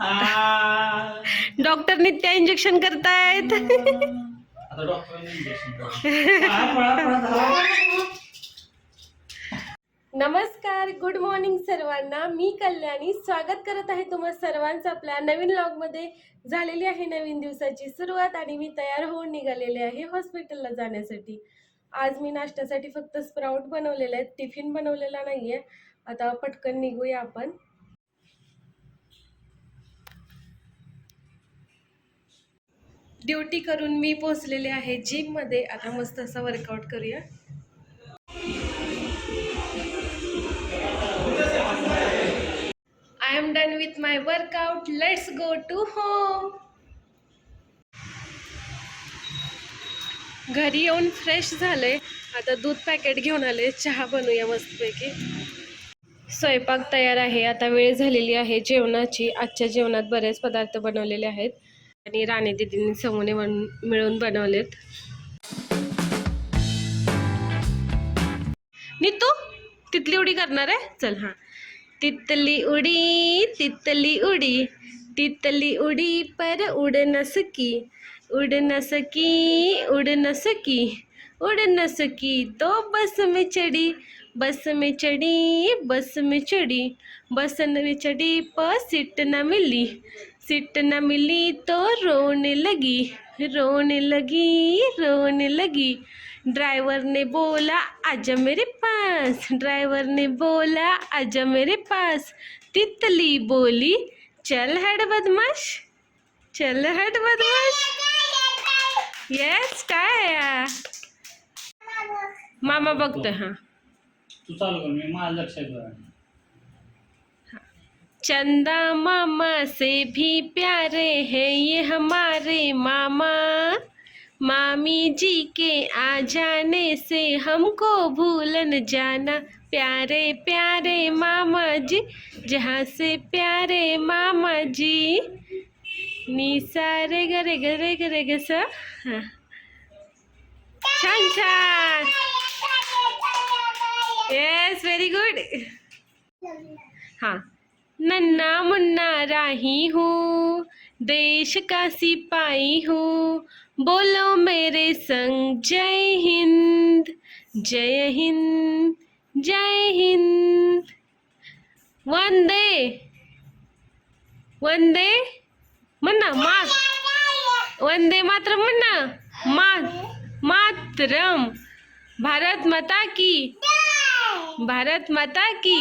आ. Doctor नित्या injection करतायत. नमस्कार good morning सर्वांना. मी कल्याणी. स्वागत करत आहे तुम्हा सर्वांचं आपल्या नवीन मध्ये झालेली आहे नवीन दिवसाची सुरुवात आणि मी तयार होऊन निघालेले आहे हॉस्पिटलला जाण्यासाठी. आज मी नाश्त्यासाठी फक्त स्प्राऊट बनवलेले आहेत. टिफिन बनवलेला नाही आहे आता पटकन निघूया आपण. ड्युटी करून मी पोचलेले आहे जिममध्ये. आता मस्त असा वर्कआउट करूया. I'm done with my workout let's go to home घरी येऊन फ्रेश झाले. आता दूध पॅकेट घेऊन आले. चहा बनवूया मस्तपैकी. स्वयंपाक तयार आहे. आता वेळ झालेली आहे जेवणाची. आजच्या जेवणात बरेच पदार्थ बनवलेले आहेत. आणि राणी दिदींनी समोने म्हणून मिळून बनवलेत. नीतू तिथली उडी करणार आहे? चल हां. तितली उडी तितली उडी. तितली उडी पर उड न सकी उड न सकी उड न सकी उड़ न सकी तो बस में चढ़ी. बस में चढ़ी बस में चढ़ी। बस में चढ़ी पर सीट न मिली। सीट न मिली तो रोने लगी रोने लगी रोने लगी। ड्राइवर ने बोला आजा मेरे पास। ड्राइवर ने बोला आजा मेरे पास। तितली बोली चल हट बदमाश चल हट बदमाश। येस काय मामा बघतोय हा। तू चालू कर मी माझ्या लक्षात ठेवा. चंदा मामा से भी प्यारे हैं ये हमारे मामा मामी जी के आ जाने से हमको भूलन जाना प्यारे प्यारे मामा जी, जहाँ से प्यारे मामा जी निसा रे ग रे ग हा. छान छान येस व्हेरी गुड हाँ। नन्ना मुन्ना राही हूँ, देश का सिपाही हूँ, बोलो मेरे संग जय हिंद जय हिंद जय हिंद। वंदे। वंदे। मुन्ना मा वंदे मात्र मुन्ना। मा मातरम। भारत माता की। भारत माता की।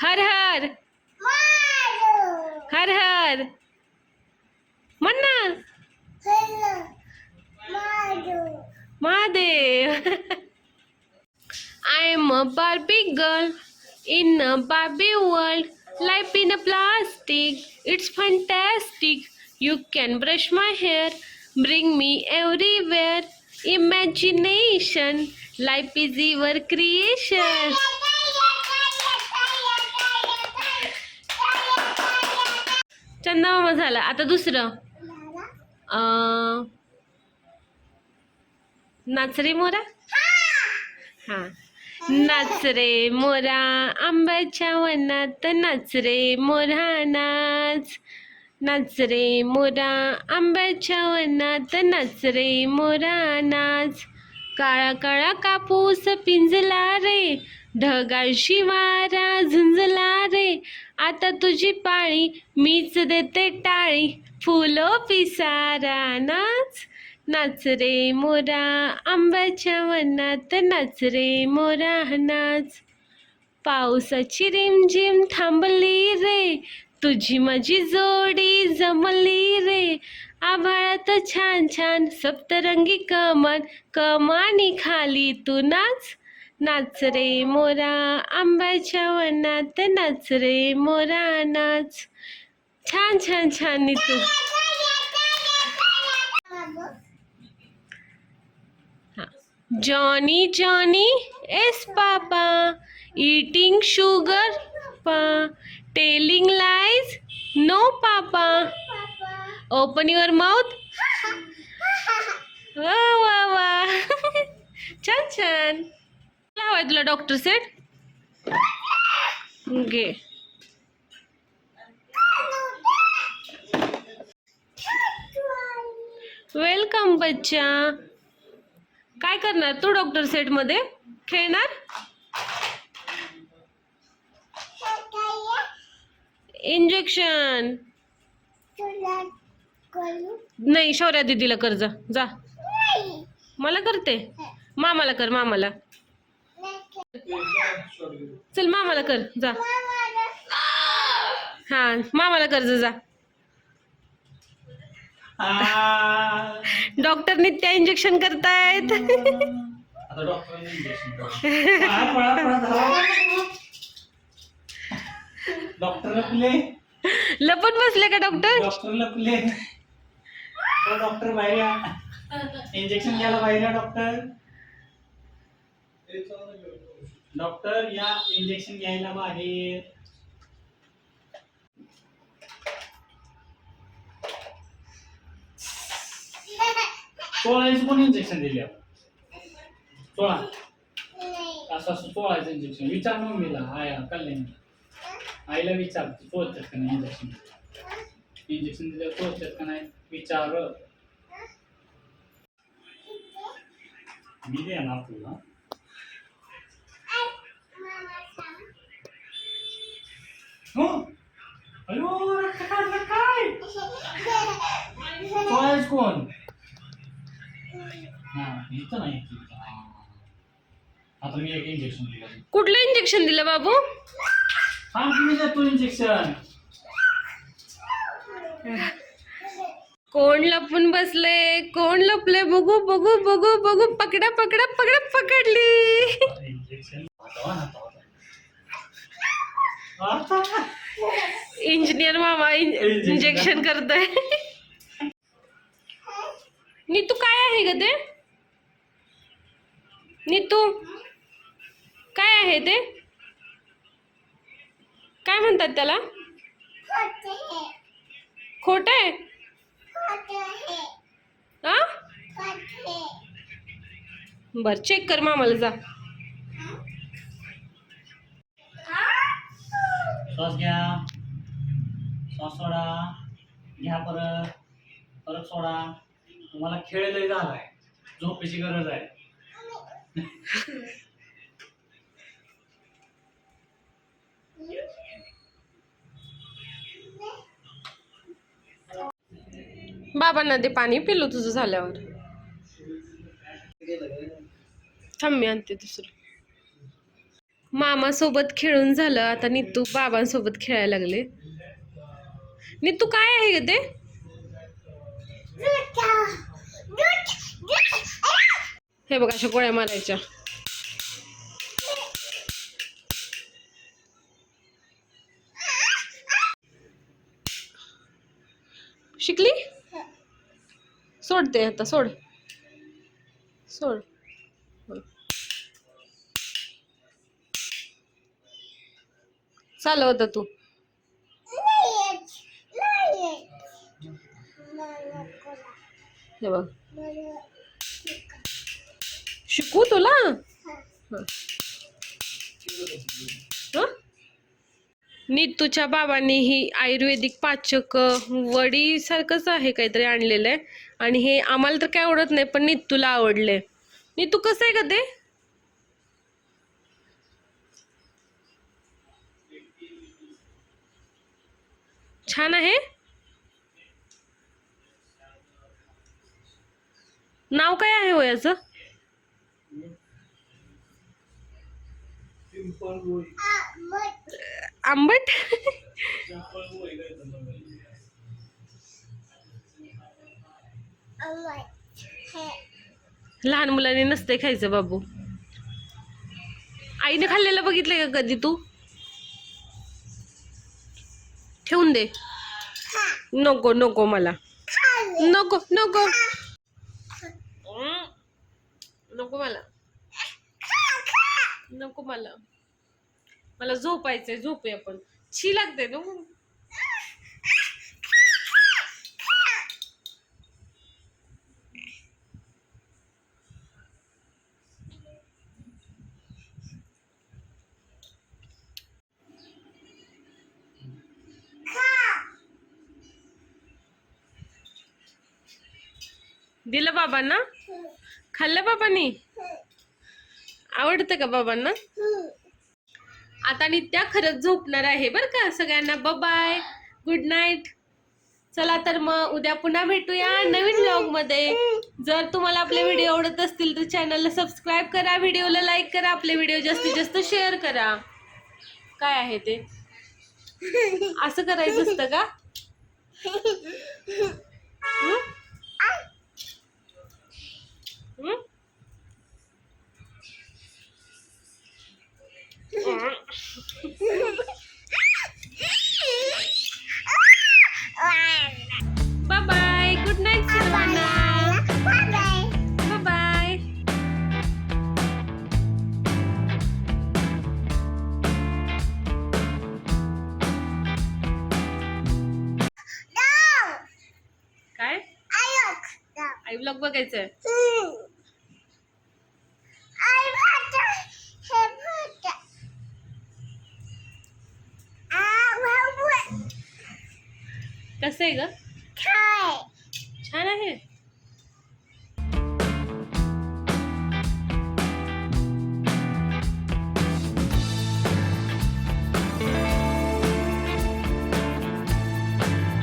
हर हर। हर हर। Manna. Mahadev. I'm a Barbie girl in a Barbie world life in a plastic it's fantastic you can brush my hair bring me everywhere imagination life is creation creation. चंदामामा झाला. आता दुसरं. नाच रे मोरा? हा. नाच रे मोरा आंब्याच्या वनात नाच रे मोरा नाच. नाच रे मोरा आंब्याच्या वनात नाच रे मोरा नाच. काळा काळा कापूस पिंजला रे ढगाळशी वारा झुंजला रे. आता तुझी पाळी मीच देते टाळी फुलो पिसारा नाच नाच रे मोरा आंब्याच्या वनात नाच रे मोरा नाच. पावसाची रिमझिम थांबली रे तुझी माझी जोडी जमली रे. आभाळात छान छान सप्तरंगी कमान कमानी खाली तू नाच. नाच रे मोरा आंब्याच्या वनात नाच रे मोरा नाच. छान छान छान तू Johnny Johnny yes papa. Eating sugar, Pa. Telling lies, no, Papa. Open your mouth वा वा वा छान छान काय हवाय तुला डॉक्टर सेट घे वेलकम बच्चा. काय करणार तू डॉक्टर सेटमध्ये? खेळणार? इंजेक्शन नाही शौर्या दीदीला कर जा. जा. मला करते? मामाला कर मामाला. चल मामाला कर. जा. हा मामाला कर जा. डॉक्टर नित्या इंजेक्शन करतायत. लपून बसले का डॉक्टर? डॉक्टर लपले. डॉक्टर बाहेर या. इंजेक्शन घ्यायला बाहेर या डॉक्टर. डॉक्टर या इंजेक्शन घ्यायला बाहेर. सोळायचं कोण इंजेक्शन दिले सोळा. असं असं सोळायचं इंजेक्शन विचार मम्मीला. आया कल्याण. आईला विचार. पोहोचतात का नाही इंजेक्शन इंजेक्शन दिलं पोहोचतात का नाही विचार। मी देणार तुला हो अयो रक्त काढलं काय सोळायचं कोण हा इथं नाही इथं. हा. आता मी एक इंजेक्शन दिलं कुठलं इंजेक्शन दिलं बाबू? हा तुम्ही देतो इंजेक्शन कोण लपून बसले? कोण लपले? बघू बघू बघू बघू. पकडा पकडा पकडा पकडली. इंजिनियर मामा इंजेक्शन करतोय. नीतू काय आहे ग ते? नीतू काय आहे ते? काय म्हणतात त्याला? खोट आहे? हा? बर चेक कर मामाला जा. सॉस घ्या. सॉस सोडा. घ्या परत. परत सोडा. तुम्हाला खेळ लय झालाय. झोपेची गरज आहे. बाबांना ते पाणी पिलो तुझं झाल्यावर. थांब मी आणते दुसरं. मामासोबत खेळून झालं आता नितू बाबांसोबत खेळायला लागले. नितू काय आहे ग ते? हे बघ अशा गोळ्या मारायच्या. शिकली? सोडते आता सोड. सोड. चालव होता तू. हे बघ. शिकू तुला? नीतूच्या बाबांनी ही आयुर्वेदिक पाचक वडी सारखंच आहे काहीतरी आणलेलं आहे. आणि हे आम्हाला तर काय आवडत नाही पण नीतूला आवडले. नीतू कसं आहे का ते? छान आहे? नाव काय आहे हो याचं आंबट? लहान मुलांनी नसते खायचं बाबू. आईने खाल्लेलं बघितलंय का कधी तू? ठेवून दे. नको नको मला. नको नको. नको मला. नको मला. मला झोपायचंय झोपूया आपण छी लागते नको दिलं बाबांना? खाल्लं बाबांनी? आवडतं का बाबांना? आता नित्या खरंच झोपणार आहे बरं का सगळ्यांना. बाय गुड नाईट चला तर मग उद्या पुन्हा भेटूया नवीन व्लॉगमध्ये. जर तुम्हाला आपले व्हिडिओ आवडत असतील तर चॅनलला सबस्क्राईब करा व्हिडिओला लाईक करा आपले व्हिडिओ जास्तीत जास्त शेअर करा. काय आहे ते? असं करायचं असतं का? हं? हं? बाय बाय गुड नाईट सर्वांना बाय बाय काय? आई ब्लॉग बघायचंय कसं आहे गं?